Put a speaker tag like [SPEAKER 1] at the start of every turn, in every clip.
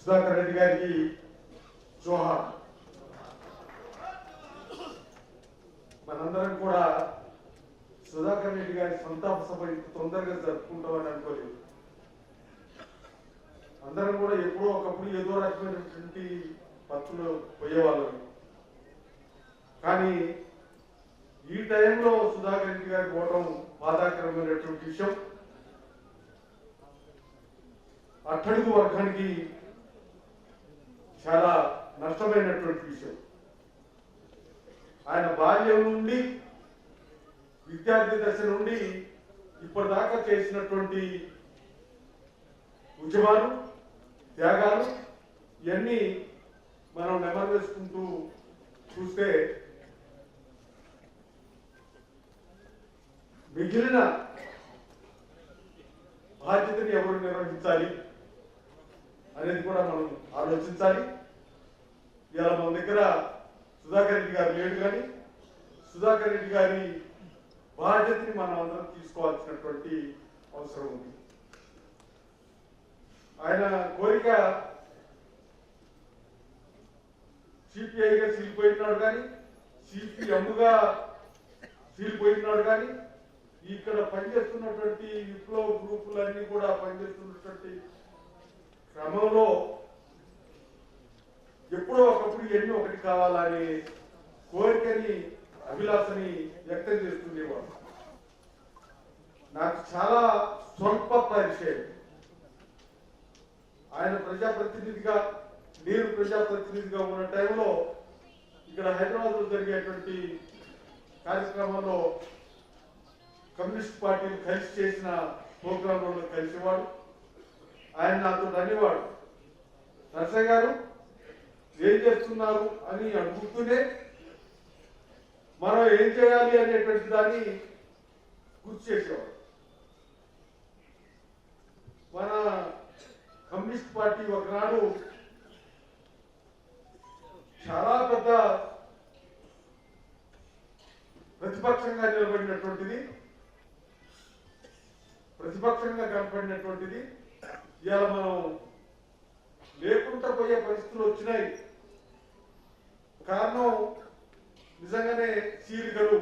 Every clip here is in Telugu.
[SPEAKER 1] సుధాకర్ రెడ్డి గారికి జోహార్. మనందరం కూడా సుధాకర్ రెడ్డి గారి సంతాప సభ తొందరగా జరుపుకుంటామని అనుకోలేదు. అందరం కూడా ఎప్పుడో ఒకప్పుడు ఏదో రకమైనటువంటి పత్రులు పోయేవాళ్ళం. కానీ ఈ టైంలో సుధాకర్ రెడ్డి గారి పోవడం బాధాకరమైనటువంటి విషయం. అట్టడుగు వర్గానికి చాలా నష్టమైనటువంటి విషయం. ఆయన బాల్యం నుండి విద్యార్థి దశ నుండి ఇప్పటిదాకా చేసినటువంటి ఉద్యమాలు త్యాగాలు ఇవన్నీ మనం నెమరు వేసుకుంటూ చూస్తే మిగిలిన బాధ్యతని ఎవరు నిర్వహించాలి? అనేది కూడా మనం ఆలోచించాలి. ఇలా మన దగ్గర సుధాకర్ రెడ్డి గారు లేడు కానీ సుధాకర్ రెడ్డి గారి బాధ్యతని మనం అందరం తీసుకోవాల్సినటువంటి అవసరం ఉంది. ఆయన కోరిక సిపిఐగా సీలిపోయినాడు కానీ సిపిఎంగా సీలిపోయినాడు కానీ ఇక్కడ పనిచేస్తున్నటువంటి విప్లవ గ్రూపులన్నీ కూడా పనిచేస్తున్నటువంటి క్రమంలో ఎప్పుడో ఒకప్పుడు ఎన్ని ఒకటి కావాలని కోరికని అభిలాషని వ్యక్తం చేస్తుండేవాడు. నాకు చాలా స్వల్ప పరిచయం ఆయన ప్రజాప్రతినిధిగా నేను ప్రజాప్రతినిధిగా ఉన్న టైంలో ఇక్కడ హైదరాబాద్లో జరిగేటువంటి కార్యక్రమంలో కమ్యూనిస్ట్ పార్టీని కలిసి చేసిన ప్రోగ్రాంలో కలిసేవాడు. ఆయన నాతో అనేవాడు నర్సయ్య గారు ఏం చేస్తున్నారు అని అడుగుతూనే మనం ఏం చేయాలి అనేటువంటి దాన్ని గుర్తు చేసేవాడు. మన కమ్యూనిస్ట్ పార్టీ ఒకనాడు చాలా పెద్ద ప్రతిపక్షంగా నిలబడినటువంటిది ప్రతిపక్షంగా కనపడినటువంటిది ఇవాళ మనం లేకుండా పోయే పరిస్థితులు వచ్చినాయి. కారణం నిజంగానే చీలికలు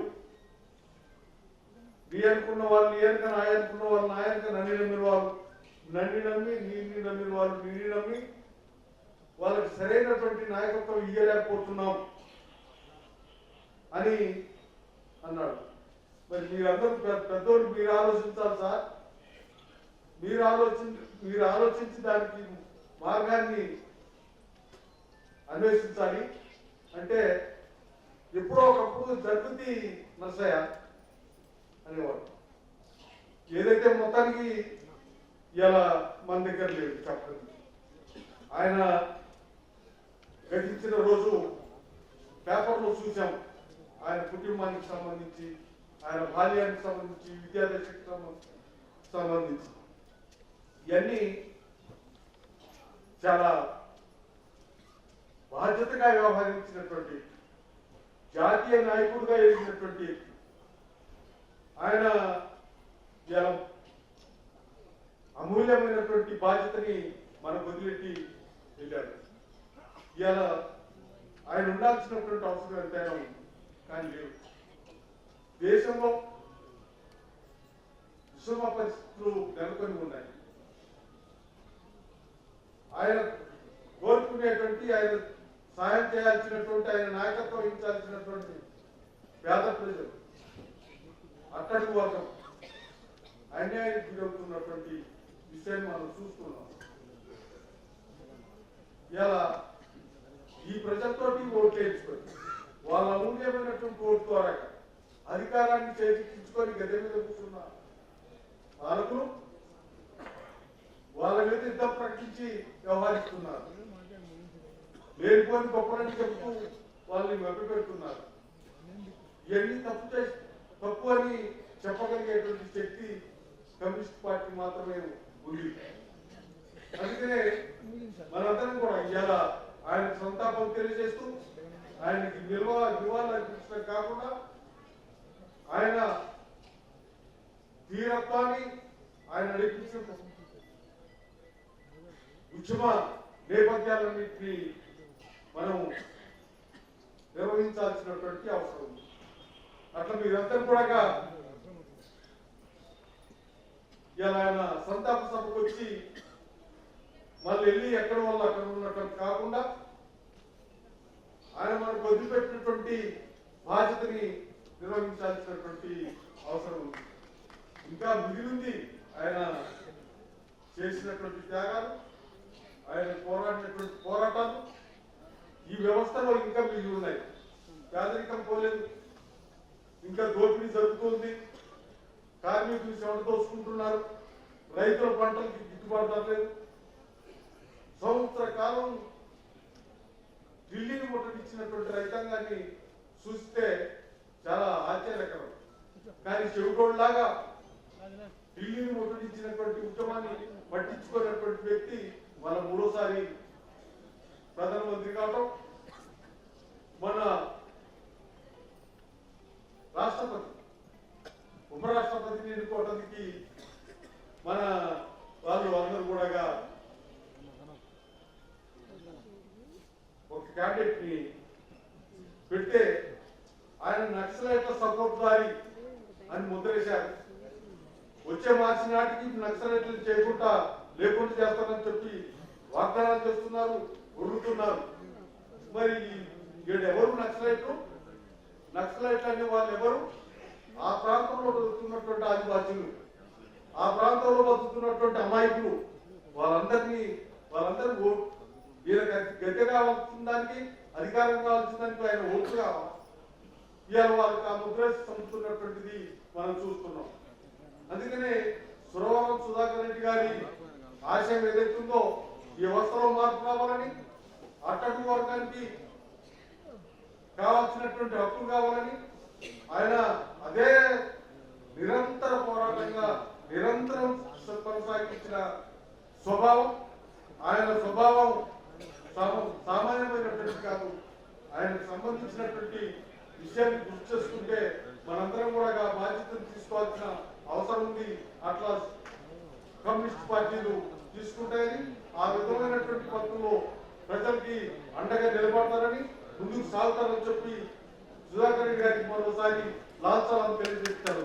[SPEAKER 1] నీ అనుకున్న వాళ్ళు నీ అనుక నా అనుకున్న వాళ్ళు నాయనక నన్ను నమ్మిన వాళ్ళు. నన్ను నమ్మి నీ నమ్మిన వాళ్ళు నిన్ను నమ్మి వాళ్ళకి సరైనటువంటి నాయకత్వం ఇయ్యలేకపోతున్నాం అని అన్నాడు. మరి మీరందరూ పెద్దోళ్ళు మీరు ఆలోచించాలి సార్. మీరు ఆలోచించ మీరు ఆలోచించి దానికి మార్గాన్ని అన్వేషించాలి. అంటే ఎప్పుడో ఒకప్పుడు జరుగుతుంది నర్సయ్య అనేవాడు. ఏదైతే మొత్తానికి ఇలా మన దగ్గర లేదు చెప్పండి. ఆయన గతించిన రోజు పేపర్లో చూసాం. ఆయన కుటుంబానికి సంబంధించి ఆయన బాల్యానికి సంబంధించి విద్యాదశకు సంబంధించి సంబంధించి. ఇవన్నీ చాలా బాధ్యతగా వ్యవహరించినటువంటి జాతీయ నాయకుడిగా ఎదిగినటువంటి వ్యక్తి ఆయన ఇలా అమూల్యమైనటువంటి బాధ్యతని మనకు వదిలిపెట్టి వెళ్ళారు ఇలా ఆయన ఉండాల్సినటువంటి అవసరం ఎంతైనా కానీ లేవు. దేశంలో విషమ పరిస్థితులు నెలకొని ఉన్నాయి. ఆయన కోరుకునేటువంటి ఆయన సాయం చేయాల్సినటువంటి ఆయన నాయకత్వం వహించాల్సినటువంటి పేద ప్రజలు అట్టడి వర్గం అన్యాయానికి గురవుతున్నటువంటి విషయాన్ని మనం చూస్తున్నాం. ఇలా ఈ ప్రజలతోటి ఓట్లు వేయించుకొని వాళ్ళ అమూల్యమైనటువంటి ఓటు ద్వారా అధికారాన్ని చేజిక్కించుకొని గద్దె మీద కూర్చున్న పాలకులు వాళ్ళ మీద యుద్ధం ప్రకటించి వ్యవహరిస్తున్నారు. లేనిపోని గొప్పలని చెప్తూ వాళ్ళని మభ్యపెడుతున్నారు. ఇవన్నీ తప్పు చేసి తప్పు అని చెప్పగలిగేటువంటి శక్తి కమ్యూనిస్ట్ పార్టీ మాత్రమే ఉంది. అందుకనే మనందరం కూడా ఇవాళ ఆయన సంతాపం తెలియజేస్తూ ఆయనకి నిల్వ నివాళులు కాకుండా ఆయన తీరత్వాన్ని ఆయన నడిపించిన ఉద్యమ నేపథ్యాలన్నింటినీ మనం నిర్వహించాల్సినటువంటి అవసరం ఉంది. అట్లా మీరందరూ కూడా ఇలా ఆయన సంతాప సభకు వచ్చి మళ్ళీ వెళ్ళి ఎక్కడ వాళ్ళు అక్కడ ఉన్నట్టు కాకుండా ఆయన మనకు వదిలిపెట్టినటువంటి బాధ్యతని నిర్వహించాల్సినటువంటి అవసరం ఉంది. ఇంకా మిగిలింది ఆయన చేసినటువంటి త్యాగాలు ఆయన పోరాడినటువంటి పోరాటాలు ఈ వ్యవస్థలో ఇంకా మిగిలి ఉన్నాయి. పేదరికం పోలేదు. ఇంకా దోపిడీ జరుగుతుంది కార్మికులు చెమట దోసుకుంటున్నారు రైతుల పంటలకి గిట్టుబాటు రాలేదు సంవత్సర కాలం ఢిల్లీని ముట్టడిచ్చినటువంటి రైతాంగాన్ని చూస్తే చాలా ఆశ్చర్యకరం. కానీ చెవిటోళ్ళలాగా ఢిల్లీని ముట్టడించినటువంటి ఉద్యమాన్ని పట్టించుకున్నటువంటి వ్యక్తి మన మూడోసారి ప్రధానమంత్రి కావటం మన రాష్ట్రపతి ఉపరాష్ట్రపతిని ఎన్నుకోవడానికి మన వాళ్ళు అందరూ కూడా ఒక క్యాండిడేట్ని పెడితే ఆయన నక్సలైట్ల సపోర్ట్దారి అని ముద్రేశారు. వచ్చే మార్చి నాటికి నక్సలైట్లు చేయకుండా లేకుండా చేస్తారని చెప్పి వాగ్దానాలు చేస్తున్నారు ఉరుకుతున్నారు మరి వీడు ఎవరు నక్సలైట్లు? నక్సలైట్లు అనే వాళ్ళు ఎవరు ఆ ప్రాంతంలో బతుకుతున్నటువంటి ఆదివాసీలు. ఆ ప్రాంతంలో బతుకుతున్నటువంటి అమాయకులు. వాళ్ళందరినీ వాళ్ళందరూ ఓ- వీళ్ళకి గద్దె కావాల్సిన దానికి అధికారం కావాల్సిన దానికి ఆయన ఓట్లు కావాలి ఇవాళ వాళ్ళకి ఆ ముద్ర చంపుతున్నటువంటిది మనం చూస్తున్నాం. అందుకనే సురవరం సుధాకర్ రెడ్డి గారి ఆశయం ఏదైతుందో ఈ వ్యవస్థలో మార్పు కావాలని అట్టడుగు వర్గానికి కావాల్సినటువంటి హక్కులు కావాలని ఆయన అదే నిరంతర పోరాటంగా నిరంతరం కొనసాగించిన స్వభావం. ఆయన స్వభావం సామాన్యమైనటువంటి కాదు. ఆయనకు సంబంధించినటువంటి విషయాన్ని గుర్తు చేసుకుంటే మనందరం కూడా బాధ్యతను తీసుకోవాల్సిన అవసరం ఉంది. అట్లా కమ్యూనిస్ట్ పార్టీలు తీసుకుంటాయని ఆ విధమైనటువంటి పద్ధతిలో ప్రజలకి అండగా నిలబడతారని ముందుకు సాగుతారని చెప్పి సుధాకర్ రెడ్డి గారికి మరోసారి లాల్సాలను తెలియజేస్తారు.